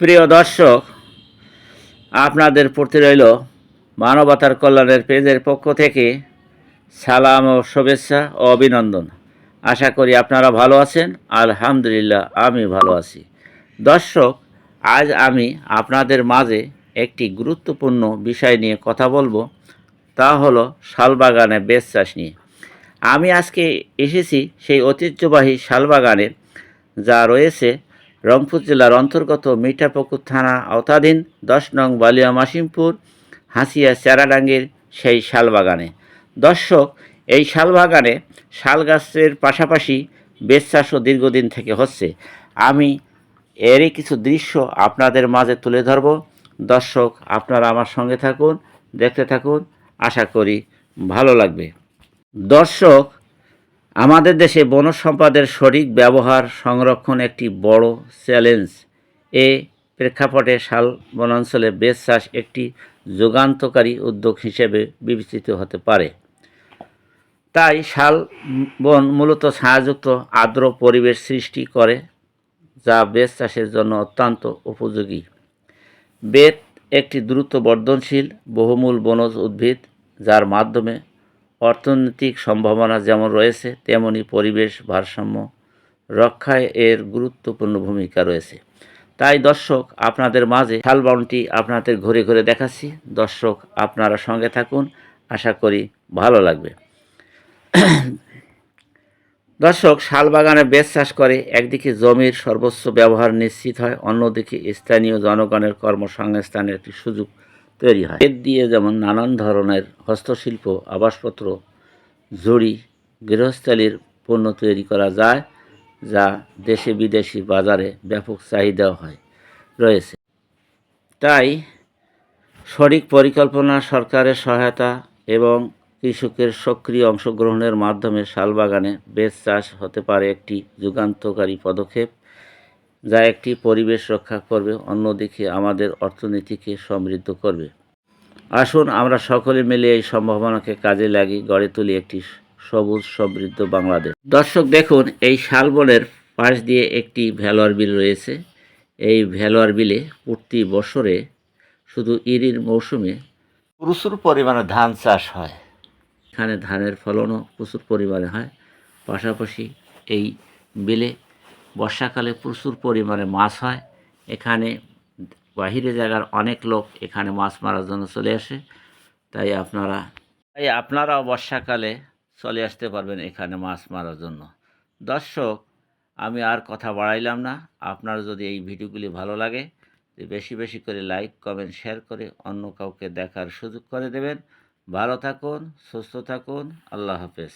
প্রিয় দর্শক, আপনাদের প্রতি রইল মানবতার কল্যাণের পেজের পক্ষ থেকে সালাম ও শুভেচ্ছা ও অভিনন্দন। আশা করি আপনারা ভালো আছেন। আলহামদুলিল্লাহ, আমি ভালো আছি। দর্শক, আজ আমি আপনাদের মাঝে একটি গুরুত্বপূর্ণ বিষয় নিয়ে কথা বলব, তা হলো শালবাগানে বেশ চাষ নিয়ে। আমি আজকে এসেছি সেই ঐতিহ্যবাহী শালবাগানে, যা রয়েছে রংপুর জেলার অন্তর্গত মিঠাপুকুর থানা আওতাধীন দশ নং বালিয়া মাসিমপুর, হাসিয়া চেরাডাঙ্গির সেই শালবাগানে। দর্শক, এই শালবাগানে শাল গাছের পাশাপাশি বেশ দীর্ঘদিন থেকে হচ্ছে। আমি এরই কিছু দৃশ্য আপনাদের মাঝে তুলে ধরব। দর্শক, আপনারা আমার সঙ্গে থাকুন, দেখতে থাকুন। আশা করি ভালো লাগবে। দর্শক আমাদের দেশে বন সম্পদের সঠিক ব্যবহার সংরক্ষণ একটি বড় চ্যালেঞ্জ। এ প্রেক্ষাপটে শাল বনাঞ্চলে বেশ চাষ একটি যুগান্তকারী উদ্যোগ হিসেবে বিবেচিত হতে পারে। তাই শাল বন মূলত ছায়াযুক্ত আর্দ্র পরিবেশ সৃষ্টি করে, যা বেশ চাষের জন্য অত্যন্ত উপযোগী। বেত একটি দ্রুত বর্ধনশীল, বহুমূল বনজ উদ্ভিদ, যার মাধ্যমে অর্থনৈতিক সম্ভাবনা যেমন রয়েছে, তেমনি পরিবেশ ভারসাম্য রক্ষায় এর গুরুত্বপূর্ণ ভূমিকা রয়েছে। তাই দর্শক, আপনাদের মাঝে শালবনটি আপনাদের ঘুরে ঘুরে দেখাচ্ছি। দর্শক, আপনারা সঙ্গে থাকুন। আশা করি ভালো লাগবে। দর্শক শালবাগানে বেশ চাষ করে একদিকে জমির সর্বোচ্চ ব্যবহার নিশ্চিত হয়, অন্যদিকে স্থানীয় জনগণের কর্মসংস্থানের একটি সুযোগ তৈরি হয়। এর দিয়ে যেমন নানান ধরনের হস্তশিল্প, আবাসপত্র, জড়ি, গৃহস্থালির পণ্য তৈরি করা যায়, যা দেশে বিদেশি বাজারে ব্যাপক চাহিদা হয়, রয়েছে। তাই সঠিক পরিকল্পনা, সরকারের সহায়তা এবং কৃষকের সক্রিয় অংশগ্রহণের মাধ্যমে শালবাগানে বেশ চাষ হতে পারে একটি যুগান্তকারী পদক্ষেপ। যা একটি পরিবেশ রক্ষা করবে, অন্যদিকে আমাদের অর্থনীতিকে সমৃদ্ধ করবে। আসুন, আমরা সকলে মিলে এই সম্ভাবনাকে কাজে লাগি গড়ে তুলি একটি সবুজ, সমৃদ্ধ বাংলাদেশ। দর্শক, দেখুন, এই শালবনের পাশ দিয়ে একটি ভেলোয়ার বিল রয়েছে। এই ভেলোয়ার বিলে প্রতি বছরে শুধু ইরির মৌসুমে প্রচুর পরিমাণে ধান চাষ হয়। এখানে ধানের ফলনও প্রচুর পরিমাণে হয়। পাশাপাশি এই বিলে বর্ষাকালে প্রচুর পরিমাণে মাছ হয়। এখানে বাহিরে জায়গার অনেক লোক এখানে মাছ মারার জন্য চলে আসে। তাই আপনারা, তাই আপনারাও বর্ষাকালে চলে আসতে পারবেন এখানে মাছ মারার জন্য। দর্শক, আমি আর কথা বাড়াইলাম না। আপনার যদি এই ভিডিওগুলি ভালো লাগে বেশি বেশি করে লাইক, কমেন্ট, শেয়ার করে অন্য কাউকে দেখার সুযোগ করে দেবেন। ভালো থাকুন, সুস্থ থাকুন, আল্লাহ হাফেজ।